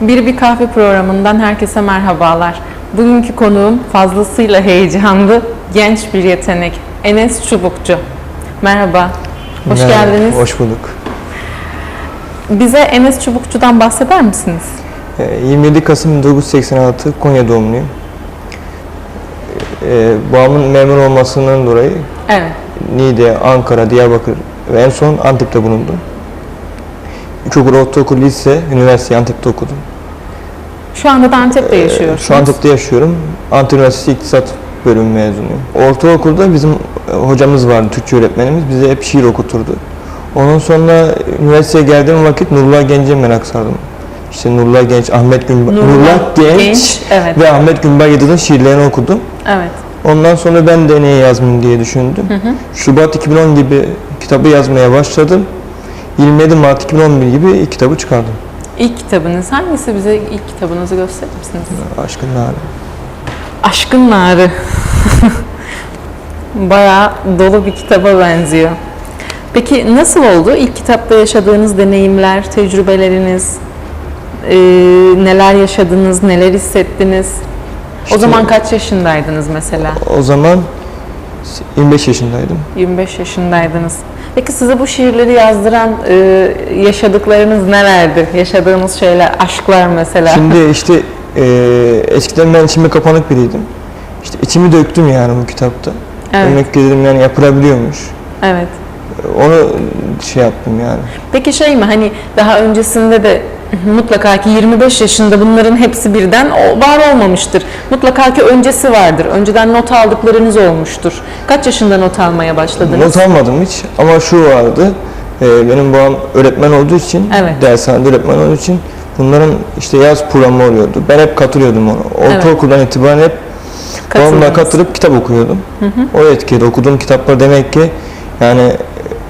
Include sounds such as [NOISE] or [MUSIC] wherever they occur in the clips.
Bir Bir Kahve programından herkese merhabalar. Bugünkü konuğum fazlasıyla heyecanlı, genç bir yetenek. Enes Çubukçu. Merhaba. Hoş Merhaba, geldiniz. Hoş bulduk. Bize Enes Çubukçu'dan bahseder misiniz? Ee, 27 Kasım 1986 Konya doğumluyum. Ee, Babamın memur olmasından dolayı Evet. Niğde, Ankara, Diyarbakır ve en son Antep'te bulundum. İlkokul, ortaokul, lise, üniversite Antep'te okudum. Şu anda da Antep'te Ee, yaşıyorsunuz. Şu Antep'te yaşıyorum. Antep Üniversitesi İktisat bölümü mezunuyum. Ortaokulda bizim e, hocamız vardı, Türkçe öğretmenimiz. Bize hep şiir okuturdu. Ondan sonra üniversiteye geldiğim vakit Nurullah Genç'e merak sardım. İşte Nurullah Genç, Ahmet Günba, Nurullah, Genç, Evet. ve Ahmet Günbay Yıldız'ın şiirlerini okudum. Evet. Ondan sonra ben de niye yazmayayım diye düşündüm. Şubat 2010 gibi kitabı yazmaya başladım. 27 Mart 2011 gibi kitabı çıkardım. İlk kitabınız hangisi? Bize ilk kitabınızı gösterir misiniz? Aşkın Nari. Aşkın Narı. [LAUGHS] Bayağı dolu bir kitaba benziyor. Peki nasıl oldu? İlk kitapta yaşadığınız deneyimler, tecrübeleriniz, eee, neler yaşadınız, neler hissettiniz? o İşte- zaman kaç yaşındaydınız mesela? O zaman 25 yaşındaydım. 25 yaşındaydınız. Peki size bu şiirleri yazdıran eee, yaşadıklarınız nelerdi? Yaşadığınız şeyler, aşklar mesela. Şimdi işte e, eskiden ben içime kapanık biriydim. İşte içimi döktüm yani bu kitapta. Evet. Ki dedim yani yapılabiliyormuş. Evet. Onu şey yaptım yani. Peki şey mi hani daha öncesinde de mutlaka ki 25 yaşında bunların hepsi birden var olmamıştır. Mutlaka ki öncesi vardır. Önceden not aldıklarınız olmuştur. Kaç yaşında not almaya başladınız? Not almadım hiç ama şu vardı. e, benim babam öğretmen olduğu için, Evet. dershanede öğretmen olduğu için bunların işte yaz programı oluyordu. Ben hep katılıyordum ona. Ortaokuldan itibaren hep babamla katılıp kitap okuyordum. O etkili. Okuduğum kitaplar demek ki yani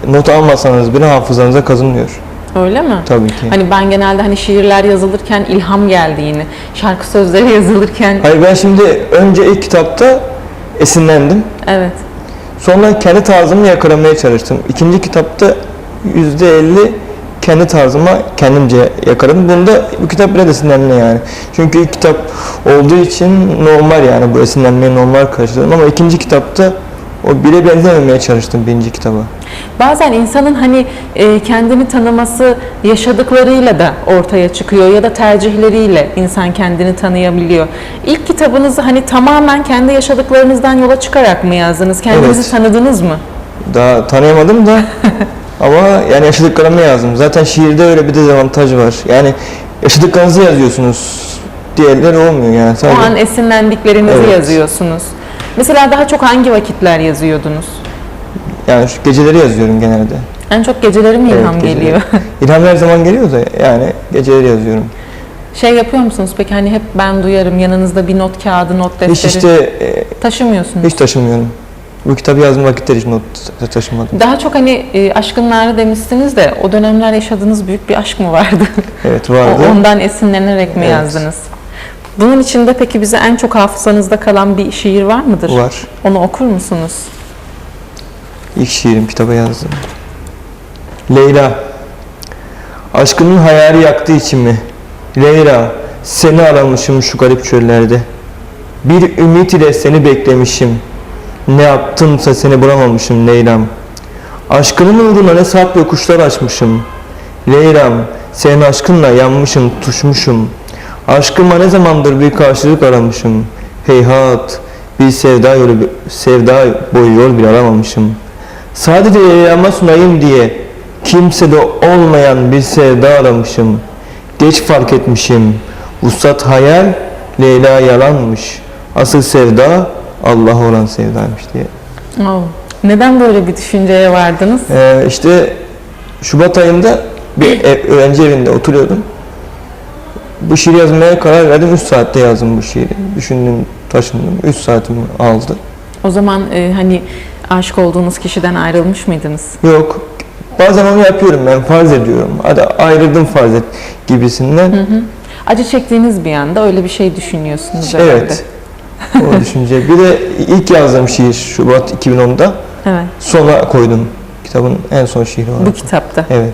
not almasanız bile hafızanıza kazınıyor. Öyle mi? Tabii ki. Hani ben genelde hani şiirler yazılırken ilham geldiğini, şarkı sözleri [LAUGHS] yazılırken Hayır ben şimdi önce ilk kitapta esinlendim. evet. Sonra kendi tarzımı yakalamaya çalıştım. İkinci kitapta %50 kendi tarzıma kendimce yakaladım. Bunda bu kitap biraz esinlenme yani. Çünkü ilk kitap olduğu için normal yani bu esinlenmeyi normal karşıladım ama ikinci kitapta o bile benzememeye çalıştım birinci kitaba. Bazen insanın hani e, kendini tanıması yaşadıklarıyla da ortaya çıkıyor ya da tercihleriyle insan kendini tanıyabiliyor. İlk kitabınızı hani tamamen kendi yaşadıklarınızdan yola çıkarak mı yazdınız? Kendinizi Evet. tanıdınız mı? Daha tanıyamadım da [LAUGHS] ama yani yaşadıklarımı yazdım. Zaten şiirde öyle bir dezavantaj var. Yani yaşadıklarınızı yazıyorsunuz. Diğerleri olmuyor yani. O Sadece an esinlendiklerinizi Evet. yazıyorsunuz. Mesela daha çok hangi vakitler yazıyordunuz? Yani şu geceleri yazıyorum genelde. En çok geceleri mi Evet, ilham geceleri. geliyor? [LAUGHS] İlham her zaman geliyor da yani geceleri yazıyorum. Şey yapıyor musunuz peki hani hep ben duyarım yanınızda bir not kağıdı, not defteri Hiç işte e, taşımıyorsunuz. hiç taşımıyorum. Bu kitabı yazdığım vakitler hiç not ta- taşımadım. Daha çok hani e, aşkın narı demişsiniz de o dönemler yaşadığınız büyük bir aşk mı vardı? [LAUGHS] Evet O- vardı. Ondan esinlenerek mi Evet. yazdınız? Bunun içinde peki bize en çok hafızanızda kalan bir şiir var mıdır? Var. Onu okur musunuz? İlk şiirim kitaba yazdım. Leyla. Aşkının hayali yaktı içimi. Leyla, seni aramışım şu garip çöllerde. Bir ümit ile seni beklemişim. Ne yaptımsa seni bulamamışım Leyla'm. Aşkının uğruna ne sarp yokuşlar açmışım. Leyla'm, senin aşkınla yanmışım, tutuşmuşum. Aşkıma ne zamandır bir karşılık aramışım. Heyhat, bir sevda yolu, sevda boyu yol bile aramamışım. Sadece Leyla'ma sunayım diye kimsede olmayan bir sevda aramışım. Geç fark etmişim. Vuslat hayal, Leyla yalanmış. Asıl sevda Allah olan sevdaymış diye. Oo. Neden böyle bir düşünceye vardınız? Ee, işte Şubat ayında bir [CLEARS THROAT] ev- öğrenci evinde oturuyordum. Bu şiiri yazmaya karar verdim. 3 saatte yazdım bu şiiri. Düşündüm, taşındım. 3 saatimi aldı. O zaman e, hani aşık olduğunuz kişiden ayrılmış mıydınız? Yok. Bazen onu yapıyorum ben. Farz ediyorum. Hadi ayrıldım farz et gibisinden. Acı çektiğiniz bir anda öyle bir şey düşünüyorsunuz herhalde. Evet. O [LAUGHS] düşünce. Bir de ilk yazdığım şiir Şubat 2010'da. Evet. Sona koydum. Kitabın en son şiiri olarak. Bu kitapta. Evet.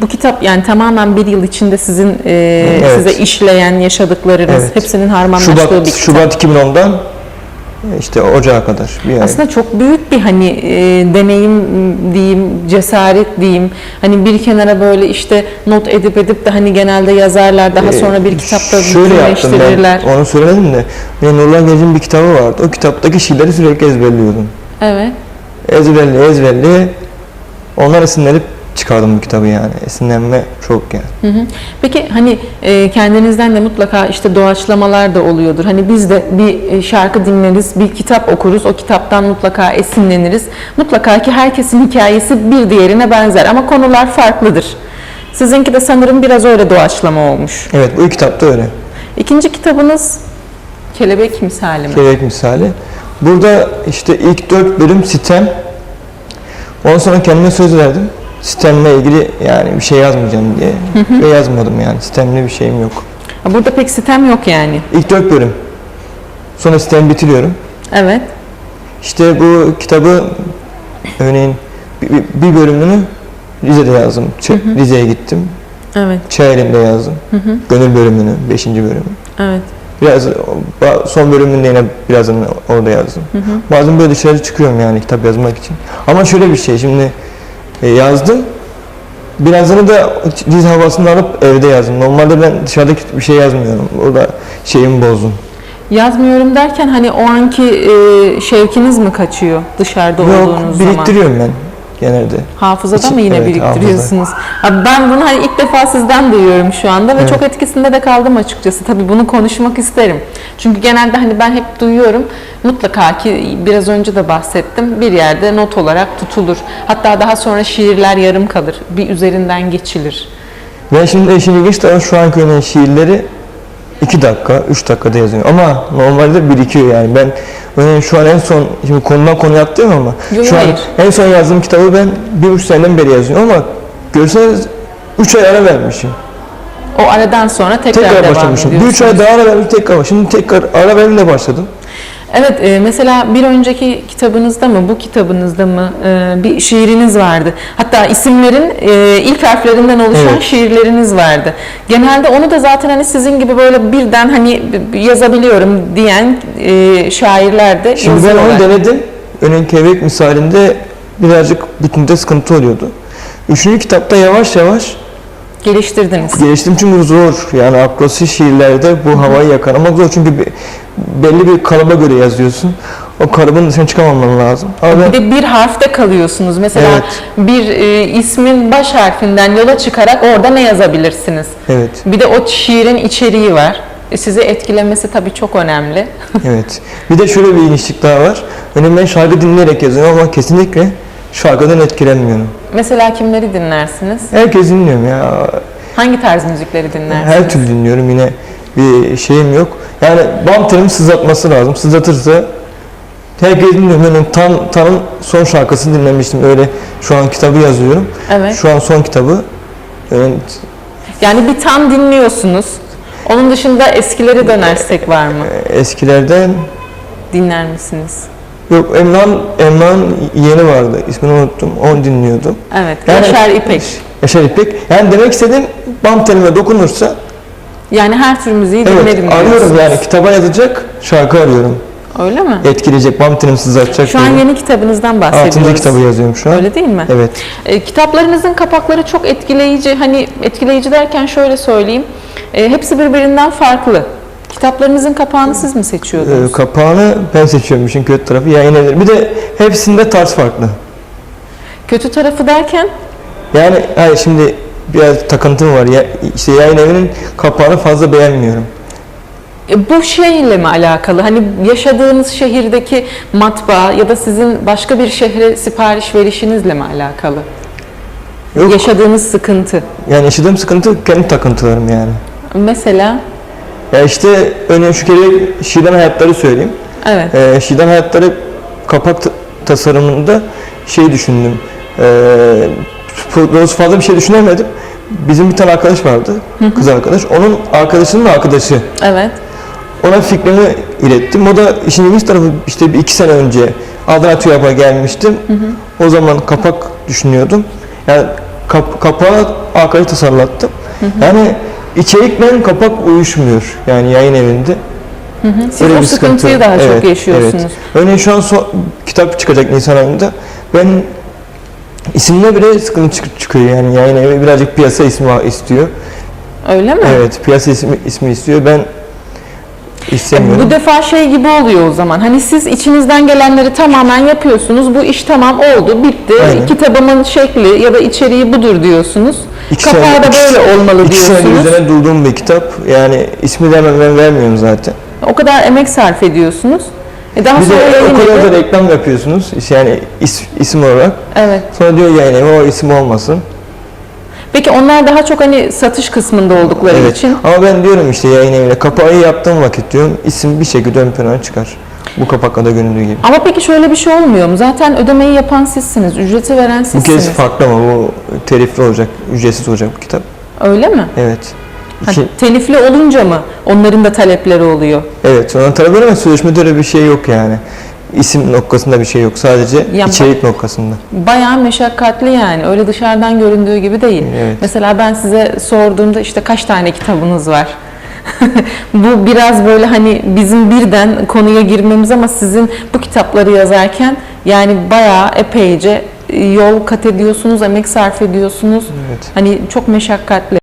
Bu kitap yani tamamen bir yıl içinde sizin e, Evet. size işleyen yaşadıklarınız Evet. hepsinin harmanlaştığı Şubat, bir kitap. Şubat 2010'dan işte Ocağa kadar bir ay. Aslında çok büyük bir hani e, deneyim diyeyim, cesaret diyeyim. Hani bir kenara böyle işte not edip edip de hani genelde yazarlar daha Ee, sonra bir kitapta Şöyle yaptım bütünleştirirler. ben, onu söylemedim de. Benim Nurullah Gec'in bir kitabı vardı. O kitaptaki şiirleri sürekli ezberliyordum. Evet. Ezberli ezberli. Onlar esinlenip çıkardım bu kitabı yani. Esinlenme çok yani. Hı hı. Peki hani e, kendinizden de mutlaka işte doğaçlamalar da oluyordur. Hani biz de bir e, şarkı dinleriz, bir kitap okuruz, o kitaptan mutlaka esinleniriz. Mutlaka ki herkesin hikayesi bir diğerine benzer ama konular farklıdır. Sizinki de sanırım biraz öyle doğaçlama olmuş. Evet bu kitapta öyle. İkinci kitabınız Kelebek Misali mi? Kelebek misali. Burada işte ilk dört bölüm sitem. Ondan sonra kendime söz verdim. Sistemle ilgili yani bir şey yazmayacağım diye. Ve yazmadım yani. Sistemli bir şeyim yok. Burada pek sitem yok yani. İlk dört bölüm. Sonra sistemi bitiriyorum. Evet. İşte bu kitabı örneğin bir, bölümünü Rize'de yazdım. Ç- Rize'ye gittim. Evet. Çayeli'nde yazdım. Gönül bölümünü, beşinci bölümü. Evet. Biraz son bölümünde yine birazdan orada yazdım. Bazen böyle dışarı çıkıyorum yani kitap yazmak için. Ama şöyle bir şey şimdi yazdım. Birazını da Rize havasını alıp evde yazdım. Normalde ben dışarıda bir şey yazmıyorum. Orada şeyimi bozdum. Yazmıyorum derken hani o anki e, şevkiniz mi kaçıyor dışarıda Yok olduğunuz zaman? biriktiriyorum ben genelde. Hafızada İçi- mı yine evet, biriktiriyorsunuz? Abi ben bunu hani ilk defa sizden duyuyorum şu anda ve Evet. çok etkisinde de kaldım açıkçası. Tabii bunu konuşmak isterim. Çünkü genelde hani ben hep duyuyorum. Mutlaka ki biraz önce de bahsettim. Bir yerde not olarak tutulur. Hatta daha sonra şiirler yarım kalır. Bir üzerinden geçilir. Ben şimdi işin ilginç tarafı şu anki örneğin şiirleri 2 dakika, 3 dakikada yazıyorum. Ama normalde birikiyor yani. Ben örneğin şu an en son, şimdi konudan konu yaptım ama Yok, şu an hayır. en son yazdığım kitabı ben bir buçuk seneden beri yazıyorum ama görseniz 3 ay ara vermişim. O aradan sonra tekrar, Tekrar devam başlamışım. Bir üç ay daha ara vermişim tekrar. Şimdi tekrar ara verimle başladım. Evet, e, mesela bir önceki kitabınızda mı, bu kitabınızda mı e, bir şiiriniz vardı. Hatta isimlerin e, ilk harflerinden oluşan Evet. şiirleriniz vardı. Genelde onu da zaten hani sizin gibi böyle birden hani yazabiliyorum diyen e, şairler de Şimdi ben onu denedim. Örneğin Kevek misalinde birazcık bütünde sıkıntı oluyordu. Üçüncü kitapta yavaş yavaş Geliştirdiniz. Geliştim çünkü zor. Yani akrossi şiirlerde bu havayı yakalamak zor çünkü be- belli bir kalıba göre yazıyorsun. O kalıbın dışına çıkamaman lazım. Ama ben Bir de bir harfte kalıyorsunuz. Mesela Evet. bir e, ismin baş harfinden yola çıkarak orada ne yazabilirsiniz? evet, Bir de o şiirin içeriği var. E, sizi etkilemesi tabii çok önemli. [LAUGHS] evet. Bir de şöyle bir ilginçlik daha var. Ben şarkı dinleyerek yazıyorum ama kesinlikle şarkıdan etkilenmiyorum. Mesela kimleri dinlersiniz? Herkes dinliyorum ya. Hangi tarz müzikleri dinlersiniz? Her türlü dinliyorum yine bir şeyim yok. Yani bam telimi sızlatması lazım. Sızlatırsa herkes dinliyorum. Yani Tan, Tan'ın son şarkısını dinlemiştim. Öyle şu an kitabı yazıyorum. Evet. Şu an son kitabı. Yani Yani bir tam dinliyorsunuz. Onun dışında eskileri dönersek var mı? eskilerden Dinler misiniz? Yok Emrah'ın Emrah'ın yeni vardı. İsmini unuttum. Onu dinliyordum. Evet. Yani- Yaşar İpek. Yaşar İpek. Yani demek istediğim bam telime dokunursa Yani her tür müziği evet dinlerim arıyorum diyorsunuz. yani kitaba yazacak şarkı arıyorum. Öyle mi? Etkileyecek bam telimi sızlatacak. Şu an yeni kitabınızdan bahsediyoruz. Altıncı kitabı yazıyorum şu an. Öyle değil mi? Evet. E, kitaplarınızın kapakları çok etkileyici. Hani etkileyici derken şöyle söyleyeyim. E, hepsi birbirinden farklı. Kitaplarınızın kapağını siz mi seçiyordunuz? Ee, kapağını ben seçiyorum işin kötü tarafı. Yayın evleri. Bir de hepsinde tarz farklı. Kötü tarafı derken Yani hayır şimdi biraz takıntım var. Ya, işte yayın evinin kapağını fazla beğenmiyorum. E, Bu şeyle mi alakalı? Hani yaşadığınız şehirdeki matbaa ya da sizin başka bir şehre sipariş verişinizle mi alakalı? Yok. Yaşadığınız sıkıntı. Yani yaşadığım sıkıntı kendi takıntılarım yani. Mesela Ya işte örneğin şu kere Şidan Hayatları söyleyeyim. evet. Ee, Şidan Hayatları kapak ta- tasarımında şey düşündüm. Ee, doğrusu fazla bir şey düşünemedim. Bizim bir tane arkadaş vardı, kız arkadaş. Onun arkadaşının arkadaşı. Evet. Ona fikrimi ilettim. O da işin ilginç tarafı işte bir iki sene önce Adana TÜYAP'a gelmiştim. O zaman kapak düşünüyordum. Yani kap, kapağı arkayı tasarlattım. Yani içerikle kapak uyuşmuyor yani yayın evinde. Siz Öyle o sıkıntıyı sıkıntı. daha çok Evet, yaşıyorsunuz. evet. Örneğin şu an so- kitap çıkacak Nisan ayında. Ben isimde bile sıkıntı çık- çıkıyor yani yayın evi birazcık piyasa ismi istiyor. Öyle mi? Evet piyasa ismi, ismi istiyor. Ben istemiyorum. Bu defa şey gibi oluyor o zaman. Hani siz içinizden gelenleri tamamen yapıyorsunuz. Bu iş tamam oldu, bitti. Aynen. Kitabımın şekli ya da içeriği budur diyorsunuz. İki Kapağı da böyle olmalı İki senedir diyorsunuz. üzerine durduğum bir kitap. Yani ismi de ben vermiyorum zaten. O kadar emek sarf ediyorsunuz. E daha Bir sonra de o kadar da reklam yapıyorsunuz. Yani is- isim olarak. Evet. Sonra diyor yayın evi o isim olmasın. Peki onlar daha çok hani satış kısmında oldukları Evet. için Ama ben diyorum işte yayın evine kapağı yaptığım vakit diyorum isim bir şekilde ön plana çıkar. Bu kapakta da göründüğü gibi. Ama peki şöyle bir şey olmuyor mu? Zaten ödemeyi yapan sizsiniz, ücreti veren Bu sizsiniz. kez farklı ama bu telifli olacak, ücretsiz olacak bu kitap. Öyle mi? Evet. Ha, İki, telifli olunca mı onların da talepleri oluyor? evet. Sonra tabii ama sözleşmede öyle bir şey yok yani. İsim noktasında bir şey yok. Sadece Ya- içerik noktasında. Bayağı meşakkatli yani. Öyle dışarıdan göründüğü gibi değil. Evet. Mesela ben size sorduğumda işte kaç tane kitabınız var? [LAUGHS] bu biraz böyle hani bizim birden konuya girmemiz ama sizin bu kitapları yazarken yani bayağı epeyce yol kat ediyorsunuz, emek sarf ediyorsunuz. Evet. Hani çok meşakkatli.